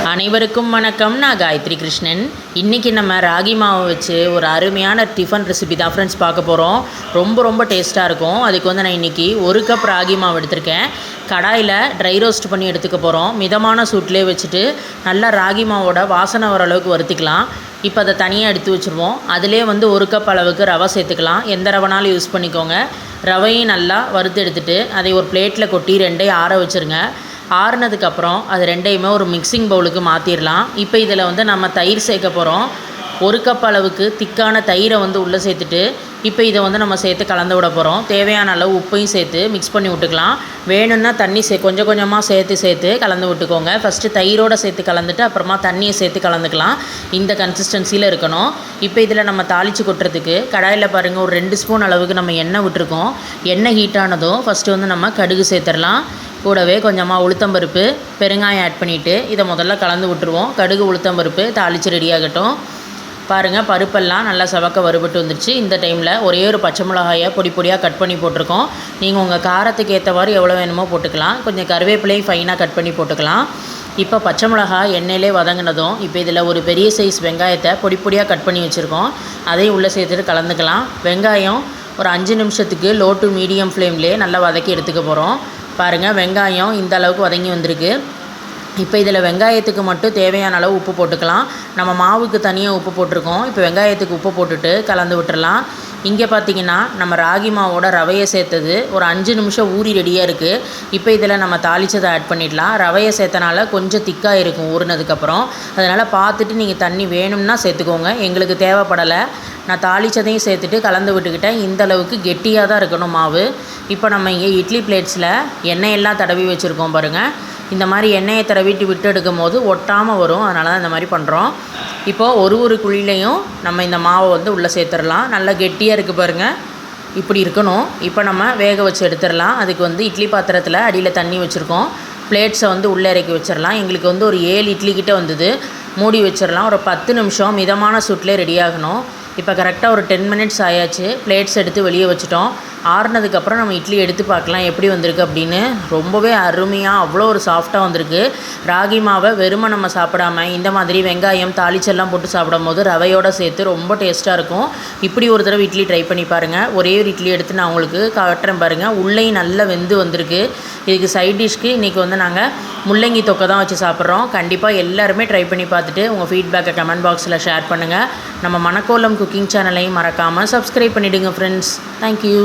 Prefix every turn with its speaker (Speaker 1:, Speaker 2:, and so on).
Speaker 1: அனைவருக்கும் வணக்கம். நான் காயத்ரி கிருஷ்ணன். இன்றைக்கி நம்ம ராகி மாவை வச்சு ஒரு அருமையான டிஃபன் ரெசிபி தான் ஃப்ரெண்ட்ஸ் பார்க்க போகிறோம் ரொம்ப ரொம்ப டேஸ்ட்டாக இருக்கும். அதுக்கு வந்து நான் இன்றைக்கி ஒரு கப் ராகி மாவு எடுத்திருக்கேன். கடாயில் ட்ரை ரோஸ்ட் பண்ணி எடுத்துக்க போகிறோம் மிதமான சூட்லேயே வச்சுட்டு நல்லா ராகி மாவோட வாசனை வர அளவுக்கு வறுத்துக்கலாம். இப்போ அதை தனியாக எடுத்து வச்சுருவோம். அதிலே வந்து ஒரு கப் அளவுக்கு ரவை சேர்த்துக்கலாம். எந்த ரவைனாலும் யூஸ் பண்ணிக்கோங்க. ரவையும் நல்லா வறுத்து எடுத்துகிட்டு அதை ஒரு பிளேட்டில் கொட்டி ரெண்டையும் ஆற வச்சுருங்க. ஆறுனதுக்கப்புறம் அது ரெண்டையுமே ஒரு மிக்சிங் பவுலுக்கு மாற்றிடலாம் இப்போ இதில் வந்து நம்ம தயிர் சேர்க்க போகிறோம் ஒரு கப் அளவுக்கு திக்கான தயிரை வந்து உள்ளே சேர்த்துட்டு இப்போ இதை வந்து நம்ம சேர்த்து கலந்து விட போகிறோம் தேவையான அளவு உப்பையும் சேர்த்து மிக்ஸ் பண்ணி விட்டுக்கலாம். வேணும்னா தண்ணி சே கொஞ்சம் கொஞ்சமாக சேர்த்து சேர்த்து கலந்து விட்டுக்கோங்க. ஃபஸ்ட்டு தயிரோடு சேர்த்து கலந்துட்டு அப்புறமா தண்ணியை சேர்த்து கலந்துக்கலாம். இந்த கன்சிஸ்டன்சியில் இருக்கணும். இப்போ இதில் நம்ம தாளித்து கொட்டுறதுக்கு கடாயில் பாருங்கள் ஒரு ரெண்டு ஸ்பூன் அளவுக்கு நம்ம எண்ணெய் விட்டுருக்கோம். எண்ணெய் ஹீட் ஆனதும் ஃபஸ்ட்டு வந்து நம்ம கடுகு சேர்த்துடலாம். கூடவே கொஞ்சமாக உளுத்தம்பருப்பு பெருங்காயம் ஆட் பண்ணிவிட்டு இதை முதல்ல கலந்து விட்டுருவோம். கடுகு உளுத்தம்பருப்பு தாளித்து ரெடியாகட்டும் பாருங்கள் பருப்பெல்லாம் நல்லா செவக்க வறுபட்டு வந்துருச்சு. இந்த டைமில் ஒரே ஒரு பச்சை மிளகாயை பொடி பொடியாக கட் பண்ணி போட்டிருக்கோம். நீங்கள் உங்கள் காரத்துக்கு ஏற்றவாறு எவ்வளோ வேணுமோ போட்டுக்கலாம். கொஞ்சம் கருவேப்பிலையும் ஃபைனாக கட் பண்ணி போட்டுக்கலாம். இப்போ பச்சை மிளகாய் எண்ணெயிலே வதங்கினதும் இப்போ இதில் ஒரு பெரிய சைஸ் வெங்காயத்தை பொடி பொடியாக கட் பண்ணி வச்சுருக்கோம். அதையும் உள்ளே சேர்த்துட்டு கலந்துக்கலாம். வெங்காயம் ஒரு அஞ்சு நிமிஷத்துக்கு லோ டு மீடியம் ஃப்ளேம்லேயே நல்லா வதக்கி எடுத்துக்க போகிறோம் பாருங்கள் வெங்காயம் இந்த அளவுக்கு வதங்கி வந்திருக்கு. இப்போ இதில் வெங்காயத்துக்கு மட்டும் தேவையான அளவு உப்பு போட்டுக்கலாம். நம்ம மாவுக்கு தனியாக உப்பு போட்டிருக்கோம். இப்போ வெங்காயத்துக்கு உப்பு போட்டுட்டு கலந்து விட்டுறலாம். இங்கே பார்த்தீங்கன்னா நம்ம ராகி மாவோட ரவையை சேர்த்தது ஒரு அஞ்சு நிமிஷம் ஊறி ரெடியாக இருக்குது இப்போ இதில் நம்ம தாளித்ததை ஆட் பண்ணிடலாம். ரவையை சேர்த்தனால கொஞ்சம் திக்காக இருக்கும் ஊறினதுக்கப்புறம். அதனால் பார்த்துட்டு நீங்கள் தண்ணி வேணும்னா சேர்த்துக்கோங்க. எங்களுக்கு தேவைப்படலை. நான் தாளித்ததையும் சேர்த்துட்டு கலந்து விட்டுக்கிட்டேன். இந்த அளவுக்கு கெட்டியாக தான் இருக்கணும் மாவு. இப்போ நம்ம இங்கே இட்லி பிளேட்ஸில் எண்ணெயெல்லாம் தடவி வச்சுருக்கோம் பாருங்கள் இந்த மாதிரி எண்ணெயை தடவிட்டு விட்டு எடுக்கும் போது ஒட்டாமல் வரும். அதனால தான் இந்த மாதிரி பண்ணுறோம் இப்போது ஒரு ஒரு குழிலையும் நம்ம இந்த மாவை வந்து உள்ளே சேர்த்துடலாம். நல்லா கெட்டியாக இருக்குது பாருங்கள் இப்படி இருக்கணும். இப்போ நம்ம வேக வச்சு எடுத்துடலாம். அதுக்கு வந்து இட்லி பாத்திரத்தில் அடியில் தண்ணி வச்சுருக்கோம். பிளேட்ஸை வந்து உள்ளே இறக்கி வச்சிடலாம். எங்களுக்கு வந்து ஒரு ஏழு இட்லி கிட்டே வந்தது. மூடி வச்சிடலாம். ஒரு பத்து நிமிஷம் மிதமான சூட்லேயே ரெடி ஆகணும். இப்போ கரெக்டாக ஒரு டென் மினிட்ஸ் ஆயாச்சு. பிளேட்ஸ் எடுத்து வெளியே வச்சுட்டோம். ஆறுனதுக்கப்புறம் நம்ம இட்லி எடுத்து பார்க்கலாம் எப்படி வந்திருக்கு அப்படின்னு. ரொம்பவே அருமையாக அவ்வளோ ஒரு சாஃப்டாக வந்திருக்கு. ராகி மாவை வெறுமை நம்ம சாப்பிடாம இந்த மாதிரி வெங்காயம் தாளிச்செல்லாம் போட்டு சாப்பிடும் போது ரவையோடு சேர்த்து ரொம்ப டேஸ்ட்டாக இருக்கும். இப்படி ஒரு தடவை இட்லி ட்ரை பண்ணி பாருங்கள் ஒரே ஒரு இட்லி எடுத்து நான் உங்களுக்கு காட்டுறேன் பாருங்கள் உள்ளேயும் நல்லா வெந்து வந்திருக்கு. இதுக்கு சைட் டிஷ்க்கு இன்றைக்கி வந்து நாங்கள் முள்ளங்கி தொக்கை தான் வச்சு சாப்பிட்றோம். கண்டிப்பாக எல்லாருமே ட்ரை பண்ணி பார்த்துட்டு உங்கள் ஃபீட்பேக்கை கமெண்ட் பாக்ஸில் ஷேர் பண்ணுங்கள் நம்ம மணக்கோலம் குக்கிங் சேனலையும் மறக்காமல் சப்ஸ்கிரைப் பண்ணிவிடுங்க ஃப்ரெண்ட்ஸ் தேங்க்யூ